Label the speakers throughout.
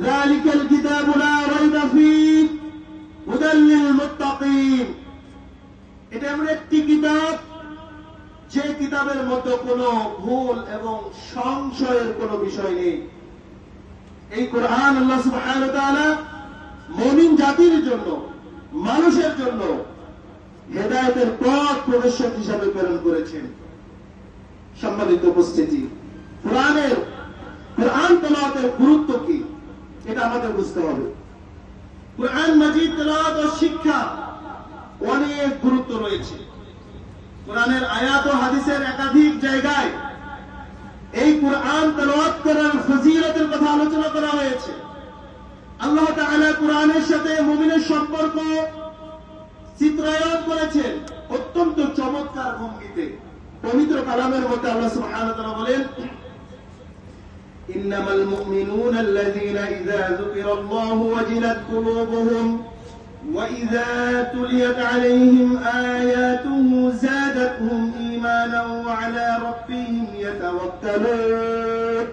Speaker 1: ذلك الكتاب لا ريب فيه هدى للمتقين এটা এমন একটি কিতাব যে কিতাবের মধ্যে কোনো ভুল এবং সংশয়ের কোনো বিষয় নেই এই কোরআন আল্লাহ সুবহানাহু ওয়া তাআলা মুমিন জাতির জন্য মানুষের জন্য হেদায়েতের পথ প্রদর্শক হিসাবে প্রেরণ করেছেন সম্মানিত উপস্থিতি কোরআনের কোরআন তেলাওয়াতের গুরুত্ব কি এটা আমাদের বুঝতে হবে। কোরআন মাজিদ তেলাওয়াত ও শিক্ষা অনেক গুরুত্ব রয়েছে। কোরআনের আয়াত ও হাদিসের একাধিক জায়গায় এই কোরআন তেলাওয়াত করার ফজিলতের কথা আলোচনা করা হয়েছে। আল্লাহ তাআলা কোরআনের সাথে মুমিনের সম্পর্ক চিত্রায়ন করেছেন অত্যন্ত চমৎকার ভঙ্গিতে। পবিত্র কালামের মধ্যে আল্লাহ সুবহানাহু ওয়া তাআলা বলেন إنما المؤمنون الذين إذا ذكر الله وجلت قلوبهم وإذا تليت عليهم آياته زادتهم إيمانا وعلى ربهم يتوكلون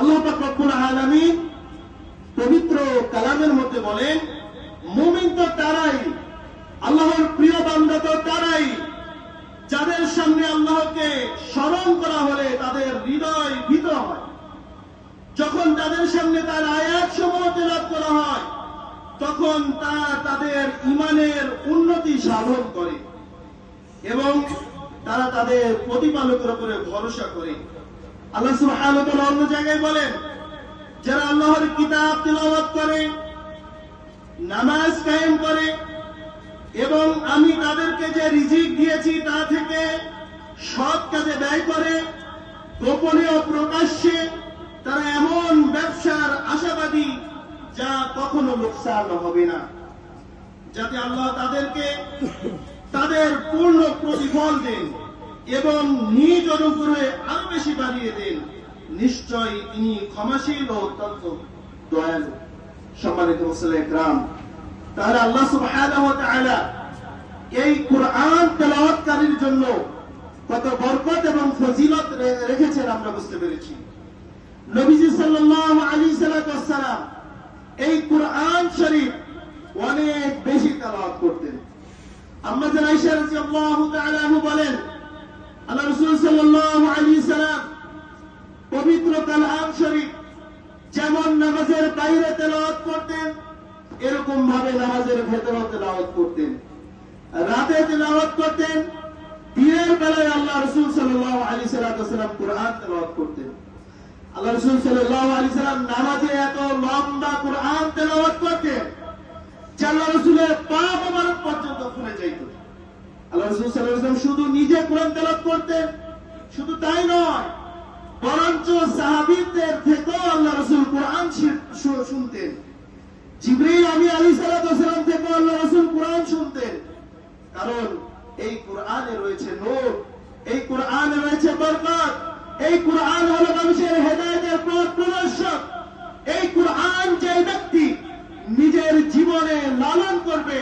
Speaker 1: আল্লাহ পাক রব্বুল আলামিন পবিত্র কালামের মধ্যে বলেন মুমিন তো তারাই আল্লাহর প্রিয় বান্দা তো তারাই যাদের সামনে আল্লাহকে স্মরণ করা হলে তাদের হৃদয় ভীত হয় যখন তাদের সামনে তার আয়াত সমূহ তেলাপ করা হয়, তখন তা তাদের ইমানের উন্নতি সাধন করে এবং তারা তাদের প্রতিপালকের উপরে ভরসা করে। আল্লাহ সুবহানাহু অন্য জায়গায় বলেন, যারা আল্লাহর কিতাব তেলাওয়াত করে, নামাজ কায়েম করে এবং আমি তাদেরকে যে রিজিক দিয়েছি তা থেকে সৎ কাজে ব্যয় করে গোপনে ও প্রকাশ্যে তারা এমন ব্যবসার আশাবাদী যা কখনো হবে না। যাতে আল্লাহ তাদেরকে তাদের পূর্ণ প্রতিফল দেন এবং নিজ অনুগ্রহে আরও বেশি বাড়িয়ে দেন। নিশ্চয় তিনি ক্ষমাশীল ও অত্যন্ত দয়ালু। সম্মানিত মুসলিম তাহলে আল্লাহ ওয়া এই কোরআন তেলাওয়াতকারীর জন্য কত বরকত এবং ফজিলত রেখেছেন আমরা বুঝতে পেরেছি। নবীজি সাল্লাল্লাহু আলাইহি সাল্লাম এই কোরআন শরীফ অনেক বেশি তেলাওয়াত করতেন। আম্মা রাদিয়াল্লাহু তাআলা বলেন, আল্লাহ রাসূল সাল্লাল্লাহু আলাইহি সাল্লাম পবিত্র কালাম শরীফ যেমন নামাজের বাইরে তেলাওয়াত করতেন, এরকম ভাবে নামাজের ভেতরে তেলাওয়াত করতেন। রাতে তেলাওয়াত করতেন, দিনের বেলায় আল্লাহ রসুল সাল্লাল্লাহু আলাইহি সাল্লাম কোরআন তেলাওয়াত করতেন। আল্লাহ কোরআন পর্যন্ত আল্লাহ সাল্লাল্লাহু শুধু নিজে কোরআন তেলাওয়াত করতেন, শুধু তাই নয়, বরঞ্চ সাহাবীদের থেকেও আল্লাহ রসুল কোরআন শুনতেন। জিবরিল আমি আলী সালাম থেকে আল্লাহ রসুল কোরআন শুনতেন কারণ এই কোরআনে রয়েছে নূর এই কোরআনে রয়েছে বরকত এই কোরআন হলো মানুষের হেদায়েতের পথ প্রদর্শক। এই কোরআন যে ব্যক্তি নিজের জীবনে লালন করবে,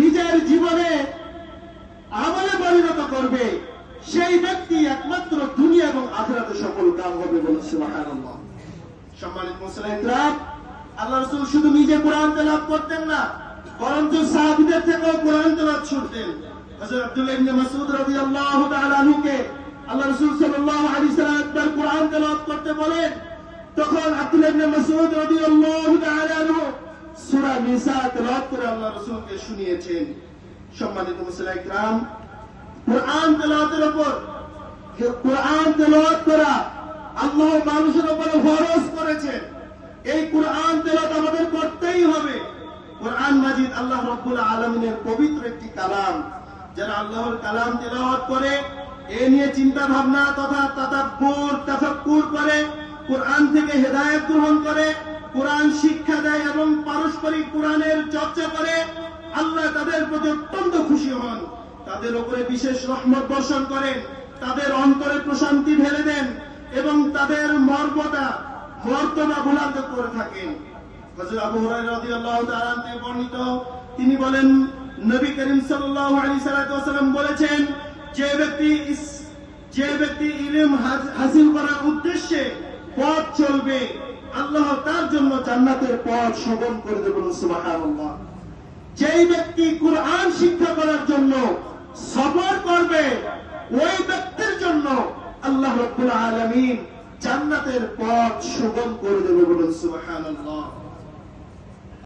Speaker 1: নিজের জীবনে আমলে পরিণত করবে, সেই ব্যক্তি একমাত্র দুনিয়া এবং আখেরাতে সফল কাম হবে বলে সম্মানিত মুসলিম আল্লাহ রসুল শুধু নিজে কোরআন করতেন না, বরঞ্চ থেকেও কোরআন ইবনে মাসউদ রাদিয়াল্লাহু তাআলা আনহুকে আল্লাহ রাসূল সাল্লাম একবার কোরআন তেলাওয়াত করতে বলেন, তখন আব্দুল্লাহ ইবনে নিসা করে আল্লাহ শুনিয়েছেন। সম্মানিত মুসলিম ইকরাম কোরআন উপর কোরআন করা আল্লাহ মানুষের উপরে ফরজ করেছেন। এই কোরআন তেলাওয়াত আমাদের করতেই হবে। কোরআন মাজিদ আল্লাহ রাব্বুল আলামিনের পবিত্র একটি কালাম, যারা আল্লাহর কালাম তেলাওয়াত করে এ নিয়ে চিন্তা ভাবনা তথা তাদাব্বুর তাফাক্কুর করে, কোরআন থেকে হেদায়েত গ্রহণ করে, কোরআন শিক্ষা দেয় এবং পারস্পরিক কোরআনের চর্চা করে, আল্লাহ তাদের প্রতি অত্যন্ত খুশি হন। তাদের উপরে বিশেষ রহমত বর্ষণ করেন, তাদের অন্তরে প্রশান্তি ঢেলে দেন এবং তাদের মর্যাদা মর্তবা বুলন্দ করে থাকেন। তিনি বলেন, নবী করিম সাল্লাম বলেছেন যে ব্যক্তি যে ব্যক্তি ইলম হাস- হাসিল করার উদ্দেশ্যে পথ চলবে, আল্লাহ তার জন্য জান্নাতের পথ সুগম করে দেবেন, সুবহানাল্লাহ। যেই ব্যক্তি কোরআন শিক্ষা করার জন্য সফর করবে, ওই ব্যক্তির জন্য আল্লাহ রব্বুল আলামিন জান্নাতের পথ সুগম করে দেবে বলুন সুবহানাল্লাহ।